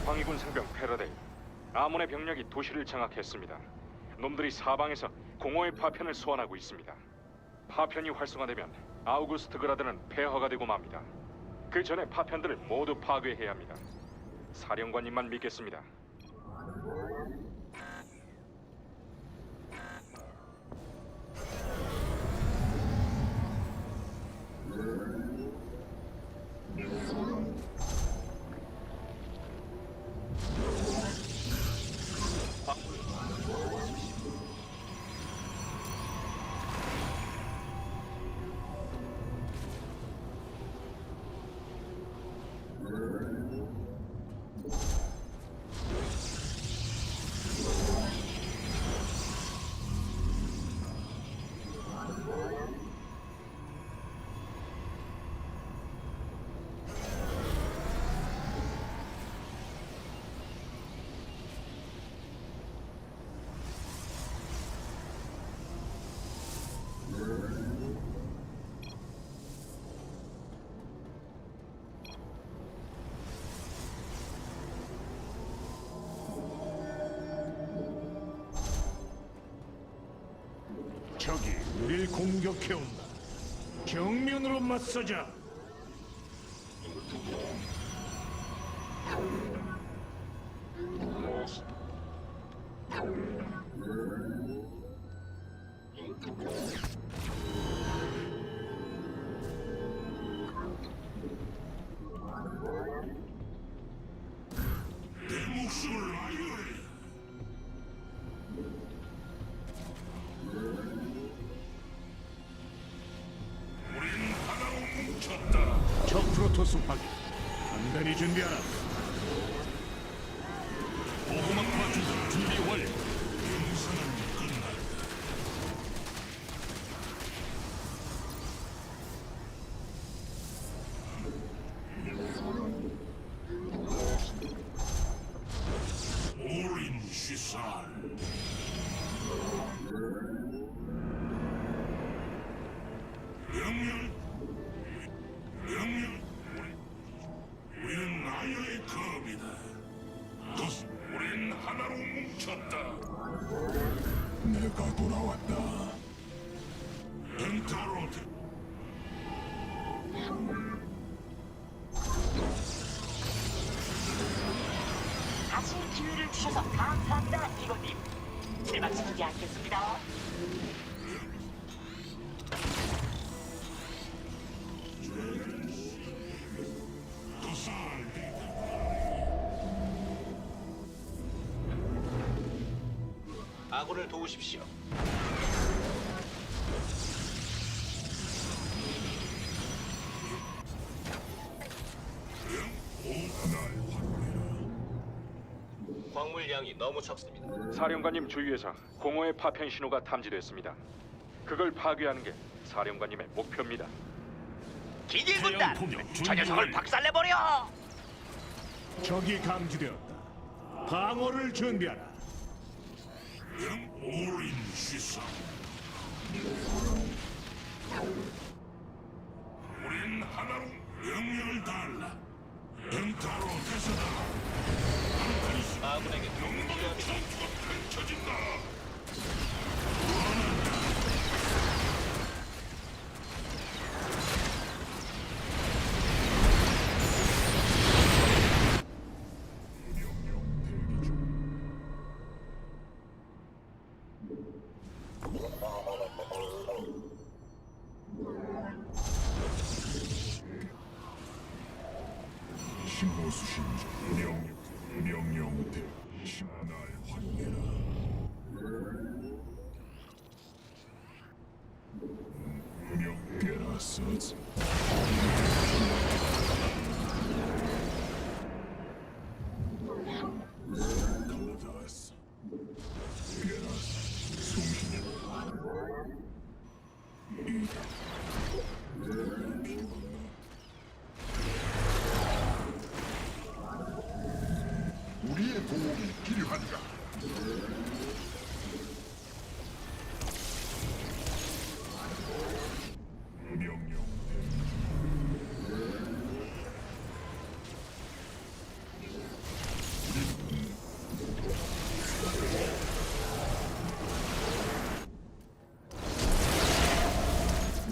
이스라엘 방위군 상병 페라데이. 아몬의 병력이 도시를 장악했습니다. 놈들이 사방에서 공허의 파편을 소환하고 있습니다. 파편이 활성화되면 아우구스트 그라드는 폐허가 되고 맙니다. 그 전에 파편들을 모두 파괴해야 합니다. 사령관님만 믿겠습니다. 우릴 공격해온다. 정면으로 맞서자. 적 프로 토스 확인. 단단히 준비하라. 감사합니다, 이모님. 실망시키지 않겠습니다. 아군을 도우십시오. 광물량이 너무 적습니다. 사령관님 주위에서 공허의 파편 신호가 탐지됐습니다. 그걸 파괴하는 게 사령관님의 목표입니다. 기질 군단, 저 녀석을 박살내버려! 적이 감지되었다. 방어를 준비하라. 오린 우린 하나로 명령을 달라 엔타로 신호 수신 중 명령 명령 대 신하날 확인해라 명 게라스즈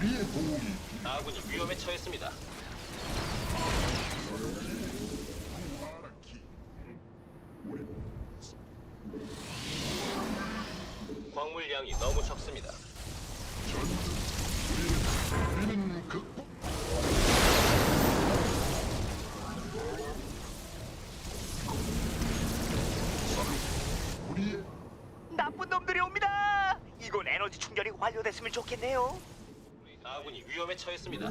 도움이 아군이 위험에 처했습니다. 광물량이 너무 적습니다. 우리는 극복. 우리의 나쁜 놈들이 옵니다. 이건 에너지 충전이 완료됐으면 좋겠네요. 아군이 위험에 처했습니다.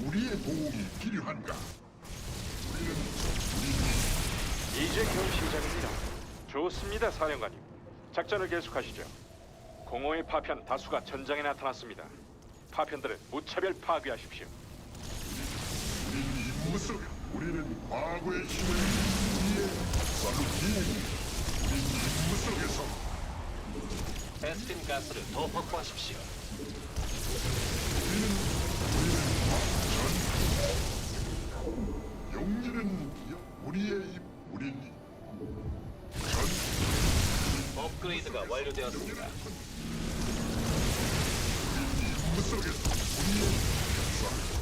우리의 도움이 필요한가? 이제 겨우 시작입니다. 좋습니다, 사령관님. 작전을 계속하시죠. 공허의 파편 다수가 전장에 나타났습니다. 파편들을 무차별 파괴하십시오. 우리는 무속. 우리는 과거의 힘을 우리의 사루기. 우리는 무속에서 베스핀 가스를 더 확보하십시오. 용기는 우리의 입. 우리는 업그레이드가 완료되었습니다. 무속에서 우리의 사.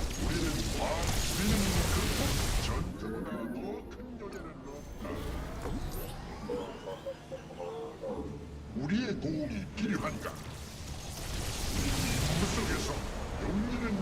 우리의 도움이 필요한가? 무속에서 용기는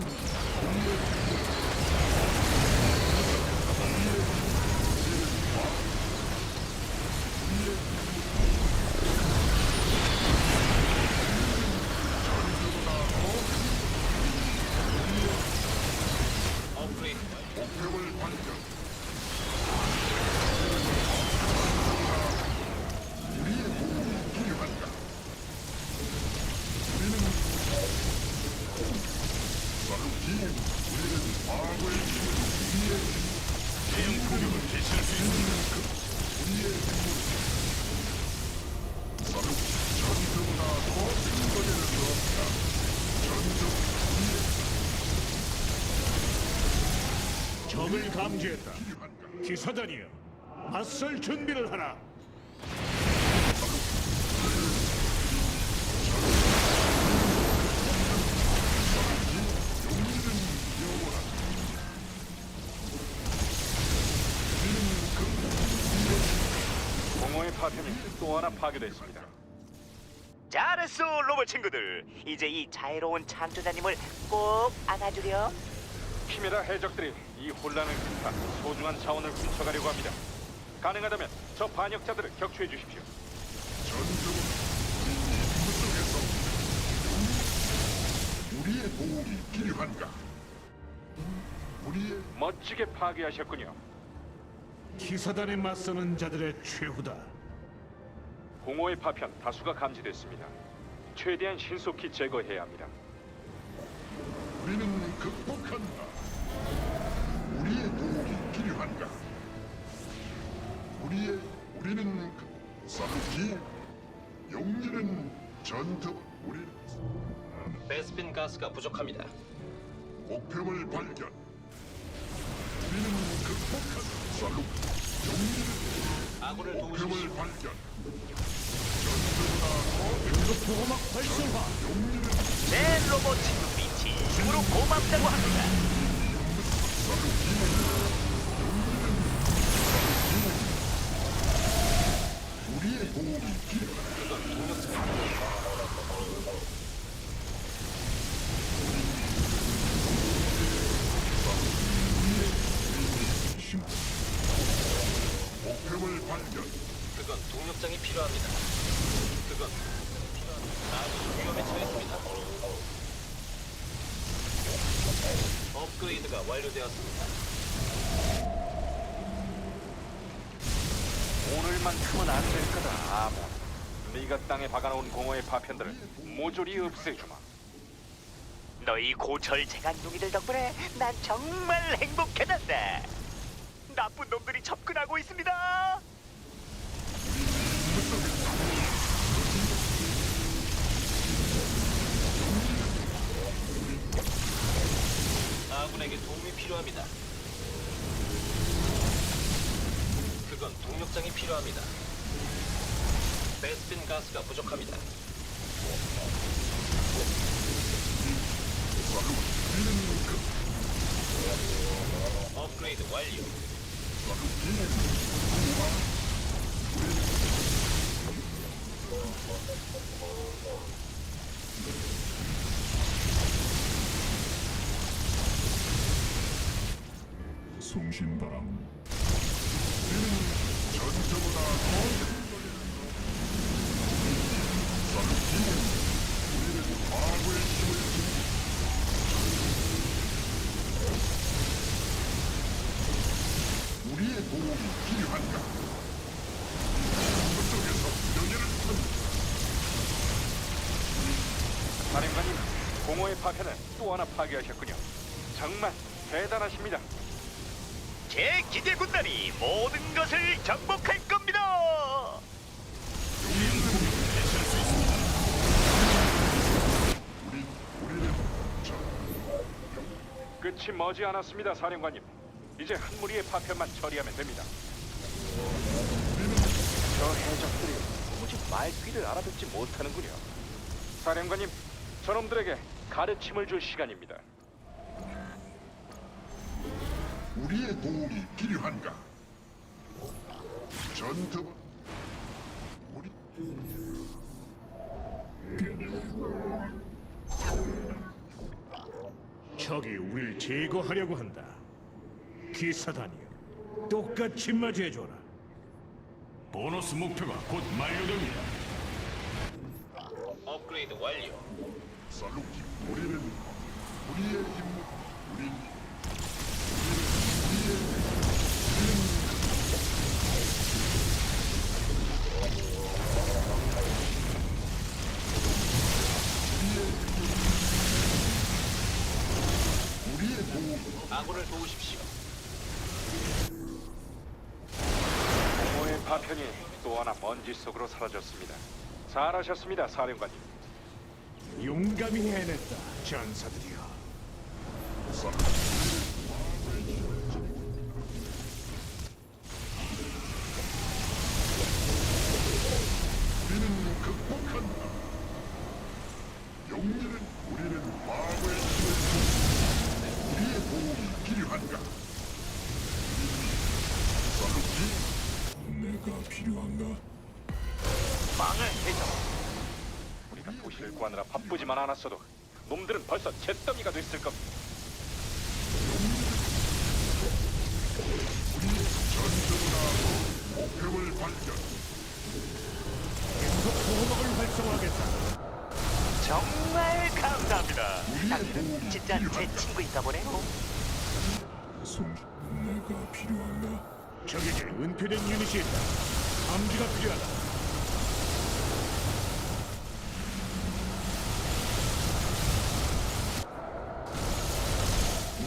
적을 감지했다. 기사단이여, 맞설 준비를 하라. 파편이 또 하나 파괴됐습니다. 잘했어, 로봇 친구들. 이제 이 자애로운 창조자님을 꼭 안아주렴. 키메라 해적들이 이 혼란을 틈타 소중한 자원을 훔쳐가려고 합니다. 가능하다면 저 반역자들을 격추해 주십시오. 전적은 무속에서 우리의 도움이 필요한가? 우리의 멋지게 파괴하셨군요. 기사단에 맞서는 자들의 최후다. 공허의 파편 다수가 감지됐습니다. 최대한 신속히 제거해야 합니다. 우리는 극복한다. 우리의 도움이 필요한가? 우리의 우리는 그, 사루기 용기는 전투 우리 베스핀 가스가 부족합니다. 목표를 발견. 우리는 극복한다. 사루 용기는 아군을 도우십시오. 목표를 발견. 긴급 보호막 활성화. 내 로봇 친구들이 진심으로 고맙다고 합니다. 우리의 도움이 필요하 완료되었습니다. 오늘만큼은 안 될 거다, 아몬. 네가 땅에 박아놓은 공허의 파편들을 모조리 없애주마. 너희 고철 재간 둥이들 덕분에 난 정말 행복해졌다. 나쁜 놈들이 접근하고 있습니다. 아군에게 도움이 필요합니다. 그건 동력장이 필요합니다. 베스핀 가스가 부족합니다. 업그레이드 완료. 송신바람 우리는 전투보다 더 썰기는 우리는 과거의 힘을 지니 우리의 도움이 필요한가? 그쪽에서 명예를 받는 사령관님, 공허의 파편을 또 하나 파괴하셨군요. 정말 대단하십니다. 제 기대 군단이 모든 것을 정복할 겁니다. 끝이 머지 않았습니다, 사령관님. 이제 한 무리의 파편만 처리하면 됩니다. 저 해적들이 도무지 말귀를 알아듣지 못하는군요. 사령관님, 저놈들에게 가르침을 줄 시간입니다. 우리의 도움이 필요한가? 전투 우리 적이 우리를 제거하려고 한다. 기사단이여, 똑같이 맞이해줘라. 보너스 목표가 곧 만료됩니다. 업그레이드 완료. 살루키 우리는 먼지 속으로 사라졌습니다. 잘하셨습니다, 사령관님. 용감히 해냈다, 전사들이여. 도시를 구하느라 바쁘지만 않았어도 놈들은 벌써 잿더미가 됐을 겁니다. 목표를 발견. 계속 보호막을 활성화하겠다. 정말 감사합니다. 당신은 진짜 제 친구인가 보네요. 손, 내가 필요한가? 적에게 은폐된 유닛이 있다. 감지가 필요하다.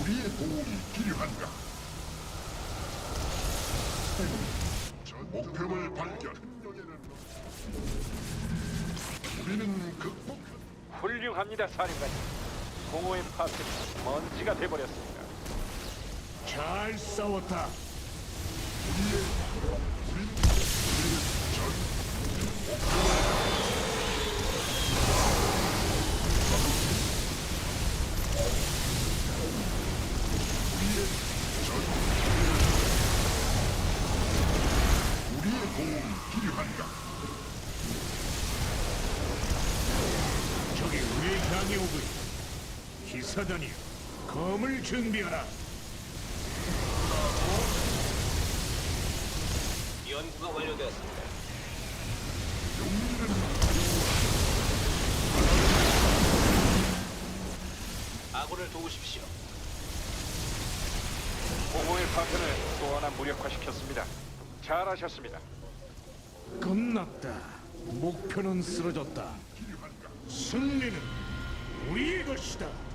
우리의 도움이 필요한가? 전 목표를 발견. 우리는 극복. 훌륭합니다, 사령관님. 공허의 파편이 먼지가 돼버렸습니다. 잘 싸웠다. 우리의 사단이여, 검을 준비하라. 연구가 완료되었습니다. 아군을 도우십시오. 공허의 파편을 또 하나 무력화시켰습니다. 잘하셨습니다. 끝났다. 목표는 쓰러졌다. 승리는 우리의 것이다.